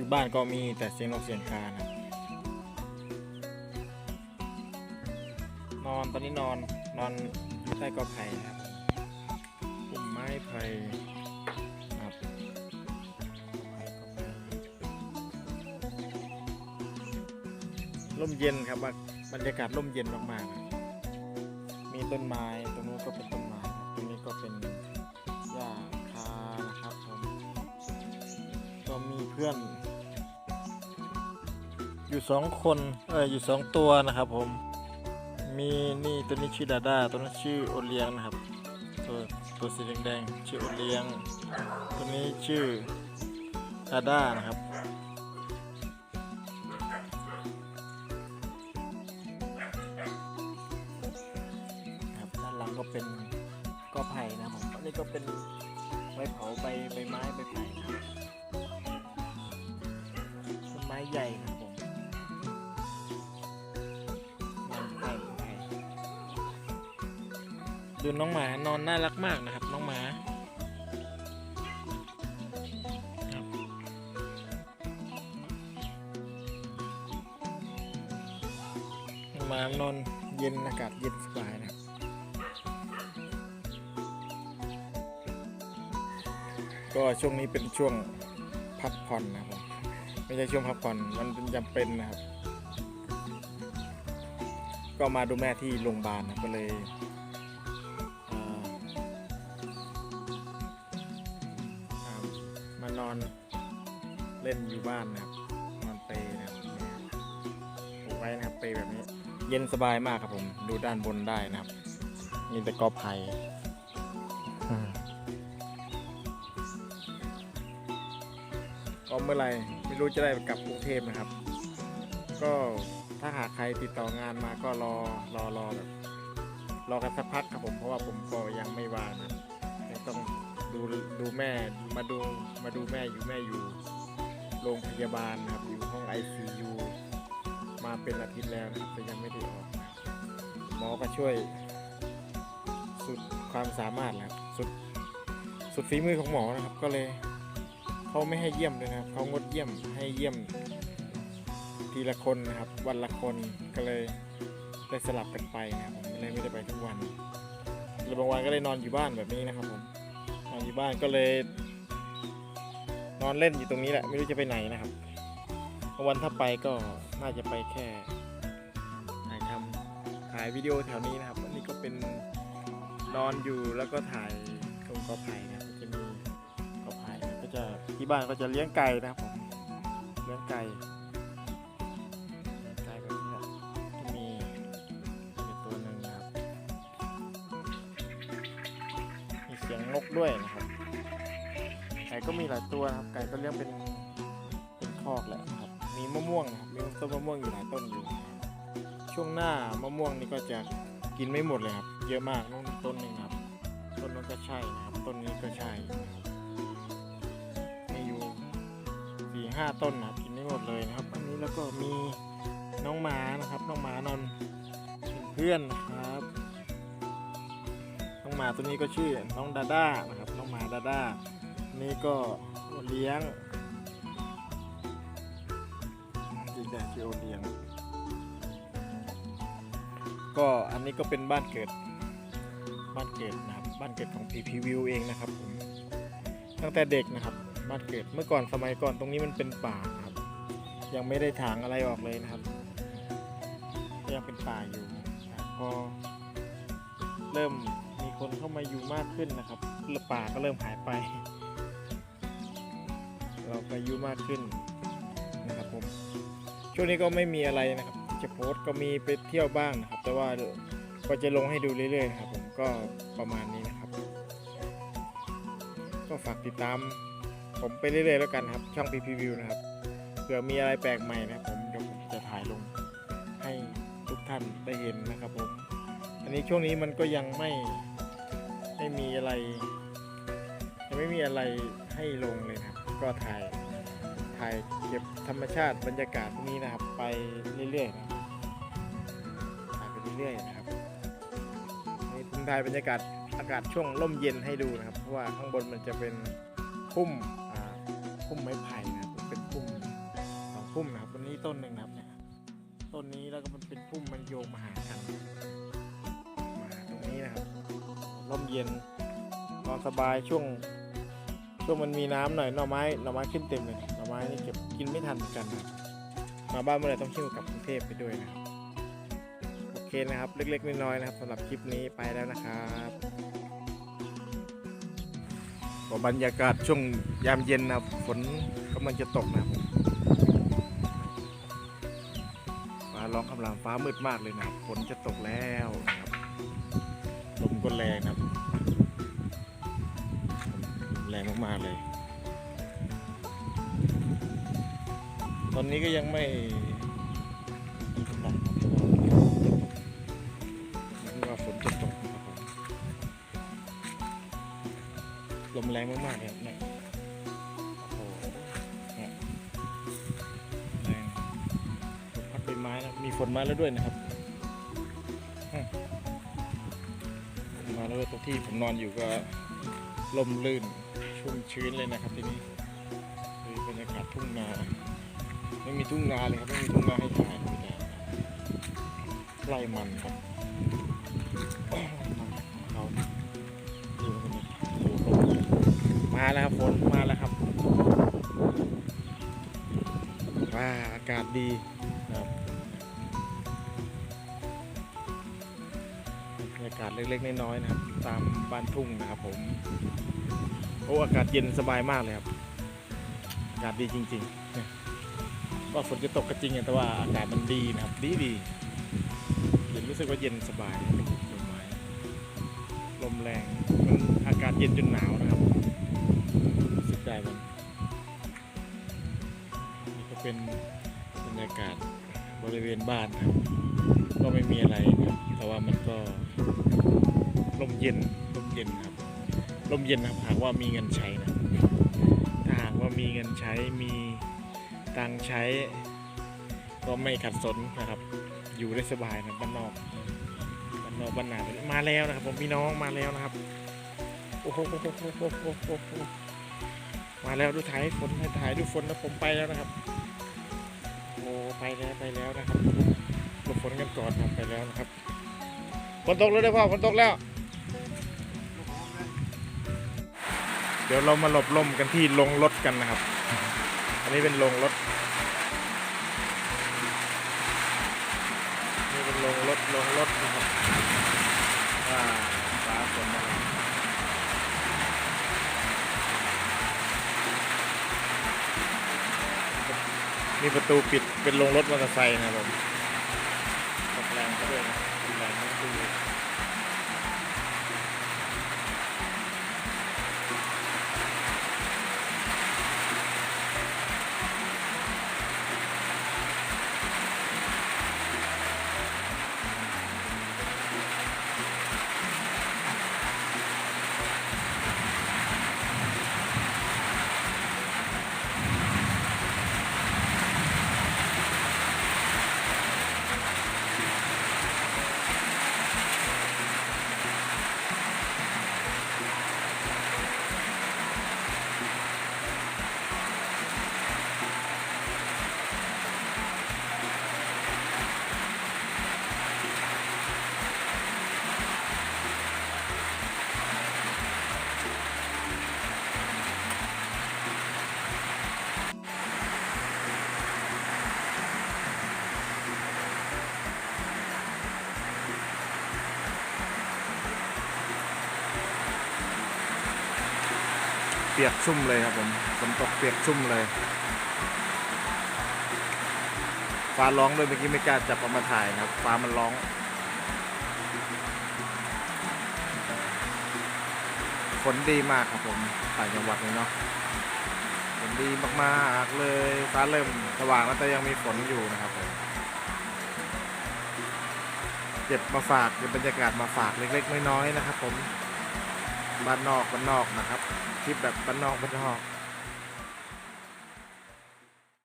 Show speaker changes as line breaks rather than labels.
อยู่บ้านก็มีแต่เสียงนกเสียงกานะนอนตอนนี้นอนนอนอยู่ใต้กอไผ่ครับปุ่มไม้ไผ่ครับร่มเย็นครับว่าบรรยากาศร่มเย็นมากๆมีต้นไม้ตรงนู้นก็เป็นต้นไม้ตรงนี้ก็เป็นหญ้าคานะครับผมก็มีเพื่อน อยู่สองคนเอออยู่สองตัวนะครับผมมีนี่ตัวนี้ชื่อดาด้าตัวนั้นชื่อโอเลียงนะครับ ตัวตัวสีแดงๆชื่อโอเลียง ตัวนี้ชื่อดาด้านะครับด้านหลังก็เป็นกอไผ่นะครับผมอันนี้ก็เป็นใบเผาใบใบไม้ใบไผ่ต้นไม้ใหญ่นะ ดูน้องหมานอนน่ารักมากนะครับ น้องหมาหมานอนเย็นอากาศเย็นสบายนะครับก็ช่วงนี้เป็นช่วงพักผ่อนนะครับผมไม่ใช่ช่วงพักผ่อนมันเป็นจำเป็นนะครับ ก็มาดูแม่ที่โรงพยาบาลนะก็เลย ล่นอยู่บ้านนะครับนอนเปรย์นะครับเนี่ยผูกไว้นะครับเปรย์แบบนี้ เย็นสบายมากครับผม ดูด้านบนได้นะครับ มีแต่กอไผ่อืมก็เมื่อไหรไม่รู้จะได้กลับกรุงเทพนะครับ ก็ถ้าหากใครติดต่องานมาก็รอรอรอแบบรอกันสักพักครับผมเพราะว่าผมก็ยังไม่ว่างนะยังต้องดูดูแม่มาดูมาดูแม่อยู่แม่อยู่ โรงพยาบาลนะครับอยู่ห้อง ICU มาเป็นอาทิตย์แล้วนะครับแต่ยังไม่ได้ออก หมอก็ช่วย สุดความสามารถนะครับสุดสุดฝีมือของหมอนะครับ ก็เลยเขาไม่ให้เยี่ยมเลยนะครับเขางดเยี่ยมให้เยี่ยมทีละคนนะครับ วันละคนก็เลยได้สลับกันไปนะครับผมเลยไม่ได้ไปทุกวันเลยบางวันก็เลยนอนอยู่บ้านแบบนี้นะครับผมนอนอยู่บ้านก็เลย นอนเล่นอยู่ตรงนี้แหละไม่รู้จะไปไหนนะครับวันถ้าไปก็น่าจะไปแค่ถ่ายทำถ่ายวิดีโอแถวนี้นะครับอันนี้ก็เป็นนอนอยู่แล้วก็ถ่ายตรงกอไผ่นะครับจะมีกอไผ่ก็จะที่บ้านก็จะเลี้ยงไก่นะครับผมเลี้ยงไก่เลี้ยงไก่แบบนี้แหละจะมีอยู่ตัวหนึ่งครับมีเสียงนกด้วยนะครับ ไก่ก็มีหลายตัวนะครับ ไก่ก็เลี้ยงเป็นเป็นคอกแหละครับ มีมะม่วงนะครับมีต้นมะม่วงอยู่หลายต้นอยู่ ช่วงหน้ามะม่วงนี่ก็จะกินไม่หมดเลยครับ เยอะมากนู่นต้นหนึ่งครับ ต้นนั้นก็ใช่นะครับ ต้นนี้ก็ใช่นะครับมีอยู่สี่ห้าต้นนะครับ กินไม่หมดเลยนะครับ อันนี้แล้วก็มีน้องหมานะครับ น้องหมานอนเพื่อนนะครับ น้องหมาตัวนี้ก็ชื่อน้องดาด้านะครับ น้องหมาดาด้า นี่ก็เลี้ยงจริงแต่ชื่โอเลี้ยง ก็อันนี้ก็เป็นบ้านเกิด บ้านเกิดนะครับ บ้านเกิดของ PP View เองนะครับผม ตั้งแต่เด็กนะครับ บ้านเกิด เมื่อก่อนสมัยก่อนตรงนี้มันเป็นป่าครับ ยังไม่ได้ถางอะไรออกเลยนะครับ ยังเป็นป่าอยู่พอเริ่มมีคนเข้ามาอยู่มากขึ้นนะครับป่าก็เริ่มหายไป ไปอายุมากขึ้นนะครับผมช่วงนี้ก็ไม่มีอะไรนะครับจะโพสก็มีไปเที่ยวบ้างนะครับ แต่ว่าก็จะลงให้ดูเรื่อยๆครับผมก็ประมาณนี้นะครับ ก็ฝากติดตาม ผมไปเรื่อยๆแล้วกันครับ ช่อง PP View นะครับเผื่อมีอะไรแปลกใหม่นะครับผมเดี๋ยวผมจะถ่ายลงให้ทุกท่านได้เห็นนะครับผมอันนี้ช่วงนี้มันก็ยังไม่ไม่มีอะไรยังไม่มีอะไรให้ลงเลยนะ ก็ถ่ายถ่ายเก็บธรรมชาติบรรยากาศนี้นะครับ ไปเรื่อยๆนะถ่ายไปเรื่อยๆนะครับนี่ผมถ่ายบรรยากาศอากาศช่วงร่มเย็นให้ดูนะครับ เพราะว่าข้างบนมันจะเป็นพุ่มพุ่มไม้ไผ่นะครับเป็นพุ่มพุ่มนะครับวันนี้ต้นหนึ่งนะครับเนี่ยต้นนี้แล้วก็มันเป็นพุ่มมันโยงมาหากันมาตรงนี้นะครับร่มเย็นนอนสบายช่วง ช่วงมันมีน้ำหน่อยหน่อไม้หน่อไม้ขึ้นเต็มเลยหน่อไม้นี่เก็บกินไม่ทันเหมือนกัน มาบ้านเมื่อไหร่ต้องชิ่วกลับกรุงเทพไปด้วยนะครับโอเคนะครับ เล็กๆน้อยๆนะครับสำหรับคลิปนี้ไปแล้วนะครับก็บรรยากาศช่วงยามเย็นนะครับฝนกำลังจะตกนะครับฟ้าร้องคำรามฟ้ามืดมากเลยนะครับฝนจะตกแล้วนะครับลมก็แรงนะครับ แรงมากๆเลย ตอนนี้ก็ยังไม่ม่เท่าไหร่ครับเพราะว่าฝนจะตกนะครับผมลมแรงมากๆเลยครับเนี่ยโอ้โหเนี่ยแรงลมพัดใบไม้นะมีฝนมาแล้วด้วยนะครับมาแล้วตรงที่ผมนอนอยู่ก็ ลมลื่นชุ่มชื้นเลยนะครับที่นี่คือบรรยากาศทุ่งนา ไม่มีทุ่งนาเลยครับ ไม่มีทุ่งนาให้ถ่ายไม่ได้ไร่มันครับเขาดูกันนี่ดูลมมาแล้วครับฝนมาแล้วครับว้าอากาศดี ศเล็กๆน้อยๆนะครับ ตามบ้านทุ่งนะครับผมโอ้อากาศเย็นสบายมากเลยครับอากาศดีจริงๆว่าฝนจะตกก็จริงแต่ว่าอากาศมันดีนะครับ ดีดีเย็นรู้สึกว่าเย็นสบายลมไม้ลมแรงมันอากาศเย็นจนหนาวนะครับรู้สึกได้มันนี่ก็เป็นบรรยากาศ บริเวณบ้านครับก็ไม่มีอะไรครับแต่ว่ามันก็ลมเย็นลมเย็นครับลมเย็นนะครับหากว่ามีเงินใช้นะถ้าหากว่ามีเงินใช้มีตังใช้ ก็ไม่ขัดสนนะครับ อยู่ได้สบายนะบ้านนอกบ้านนอกบ้านนามาแล้วนะครับ ผมพี่น้องมาแล้วนะครับโอ้โหมาแล้วดูถ่ายให้ฝนให้ถ่ายดูฝนนะผมไปแล้วนะครับ ไปแล้วไปแล้วนะครับหลบฝนกันก่อนครับไปแล้วนะครับฝนตกแล้วได้อพ่อฝนตกแล้ว เดี๋ยวเรามาหลบลมกันที่ลงรถกันนะครับ อันนี้เป็นลงรถนี่เป็นลงรถลงรถนะครับว้าฟ้าฝนมาแล้ว มีประตูปิดเป็นโรงรถมอเตอร์ไซค์นะครับผม ปียกชุ่มเลยครับผมฝนตกเปียกชุ่มเลย ฟ้าร้องด้วยเมื่อกี้ไม่กล้าจับเอามาถ่ายนะครับฟ้ามันร้องฝนดีมากครับผมต่างจังหวัดเลยเนาะฝนดีมากๆเลยฟ้าเริ่มสว่างแล้วแต่ยังมีฝนอยู่นะครับผมเก็บมาฝากเก็บบรรยากาศมาฝากเล็ก ๆ น้อยๆนะครับผม บ้านนอกบ้านนอกนะครับ คลิปแบบบ้านนอกบ้านนอก